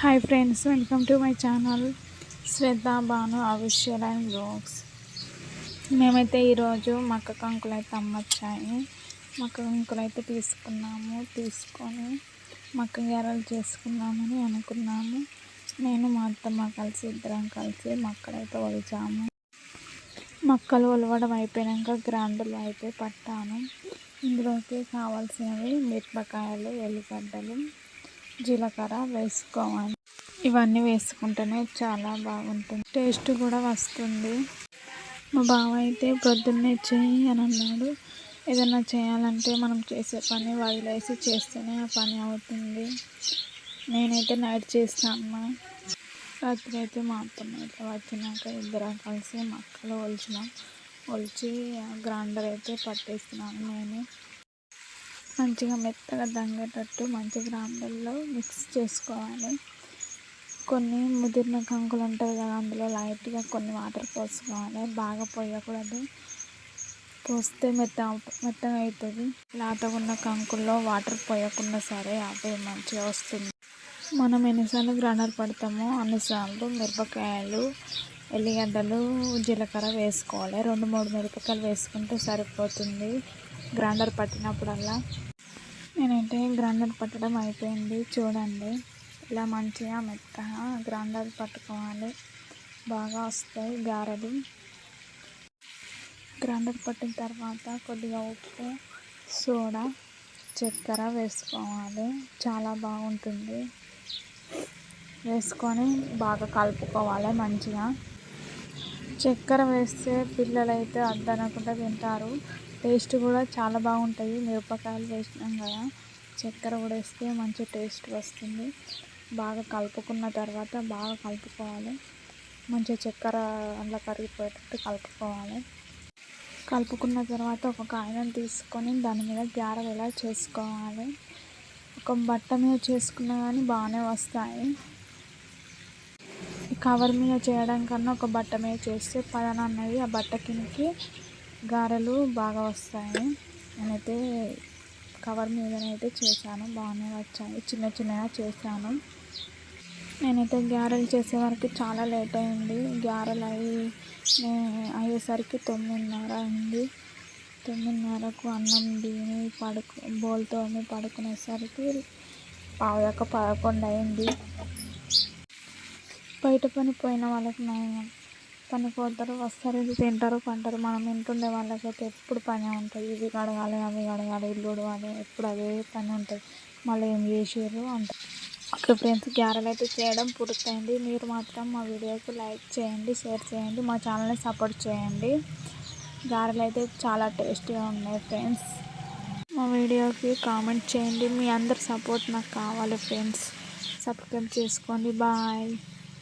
Hi friends welcome to my channel Shraddha Bhanu official and blogs మేమైతే ఈరోజు మక్క కంకులు అయితే అమ్మొచ్చాయి మక్క కంకులు అయితే తీసుకున్నాము తీసుకొని మక్క గారెలు చేసుకున్నామని అనుకున్నాము. నేను మా అత్తమ్మ కలిసి ఇద్దరం కలిసి మక్కలైతే ఒలిచాము. మక్కలు ఒలవడం అయిపోయాక గ్రాండ్లు అయితే పట్టాను. ఇందులోకి కావాల్సినవి మిరపకాయలు ఎల్లిగడ్డలు జీలకర్ర వేసుకోవాలి. ఇవన్నీ వేసుకుంటేనే చాలా బాగుంటుంది. టేస్ట్ కూడా వస్తుంది. మా బావ అయితే పొద్దున్నే చేయి అని అన్నాడు. ఏదైనా చేయాలంటే మనం చేసే పని వదిలేసి చేస్తేనే ఆ పని అవుతుంది. నేనైతే నైట్ చేస్తాను రాత్రి అయితే మా అత్తమ్మ ఇట్లా వచ్చినాక ఇద్దరం కలిసి మక్కలు ఒలిచినాం. ఒలిచి గ్రైండర్ అయితే పట్టేస్తున్నాను నేను. మంచిగా మెత్తగా దంగేటట్టు మంచి గ్రాములలో మిక్స్ చేసుకోవాలి. కొన్ని ముదిరిన కంకులు ఉంటాయి కదా అందులో లైట్గా కొన్ని వాటర్ పోసుకోవాలి. బాగా పోయకూడదు. పోస్తే మెత్త మెత్తగా అవుతుంది లాతగా ఉన్న కంకుల్లో వాటర్ పోయకుండా సరే అవి మంచిగా వస్తుంది. మనం ఎన్నిసార్లు గ్రైండర్ పడతామో అన్నిసార్లు మిరపకాయలు ఎల్లిగడ్డలు జీలకర్ర వేసుకోవాలి. రెండు మూడు మిరపకాయలు వేసుకుంటే సరిపోతుంది. గ్రైండర్ పట్టినప్పుడల్లా. నేనైతే గ్రైండర్ పట్టడం అయిపోయింది. చూడండి ఇలా మంచిగా మెత్తగా గ్రైండర్ పట్టుకోవాలి. బాగా వస్తాయి గారెలు. గ్రైండర్ పట్టిన తర్వాత కొద్దిగా ఉప్పు సోడా చక్కెర వేసుకోవాలి. చాలా బాగుంటుంది. వేసుకొని బాగా కలుపుకోవాలి మంచిగా. చక్కెర వేస్తే పిల్లలైతే అద్దనకుండా తింటారు. టేస్ట్ కూడా చాలా బాగుంటుంది మిరపకాయలు వేసినాం కదా చక్కెర కూడా వేస్తే మంచి టేస్ట్ వస్తుంది. బాగా కలుపుకున్న తర్వాత బాగా కలుపుకోవాలి. మంచిగా చక్కెర అందులో కరిగిపోయేటట్టు కలుపుకోవాలి. కలుపుకున్న తర్వాత ఒక కాయను తీసుకొని దాని మీద గ్యారెలు ఎలా చేసుకోవాలి? ఒక బట్ట మీద చేసుకున్నా కానీ బాగానే వస్తాయి. కవర్ మీద చేయడం కన్నా ఒక బట్ట మీద చేస్తే పదన అనేది ఆ బట్ట కిందకి గారెలు బాగా వస్తాయి. నేనైతే కవర్ మీదనైతే చేశాను. బాగానే వచ్చాయి. చిన్న చిన్నగా చేశాను. నేనైతే గారెలు చేసే వరకు చాలా లేట్ అయింది. గారెలు అయ్యి అయ్యేసరికి తొమ్మిదిన్నర అయింది. తొమ్మిదిన్నరకు అన్నం తిని పడుకు బోల్తో పడుకునేసరికి పావుదాకా పదకొండు అయింది. బయట పని పోయిన వాళ్ళకి నేను పని పోతారు వస్తారు ఇది తింటారు పంటారు. మనం ఇంటుండే వాళ్ళకైతే ఎప్పుడు పని ఉంటుంది. ఇవి కడగాలి అవి కడగాలి ఇల్లు ఉడవాలి ఎప్పుడు అదే పని ఉంటుంది. మళ్ళీ ఏం చేసారు అంటారు ఓకే ఫ్రెండ్స్ గ్యారెల్ అయితే చేయడం పూర్తయింది. మీరు మాత్రం మా వీడియోకి లైక్ చేయండి షేర్ చేయండి మా ఛానల్ని సపోర్ట్ చేయండి. గారెలు అయితే చాలా టేస్టీగా ఉన్నాయి ఫ్రెండ్స్. మా వీడియోకి కామెంట్ చేయండి. మీ అందరి సపోర్ట్ నాకు కావాలి ఫ్రెండ్స్. సబ్స్క్రైబ్ చేసుకోండి. బాయ్.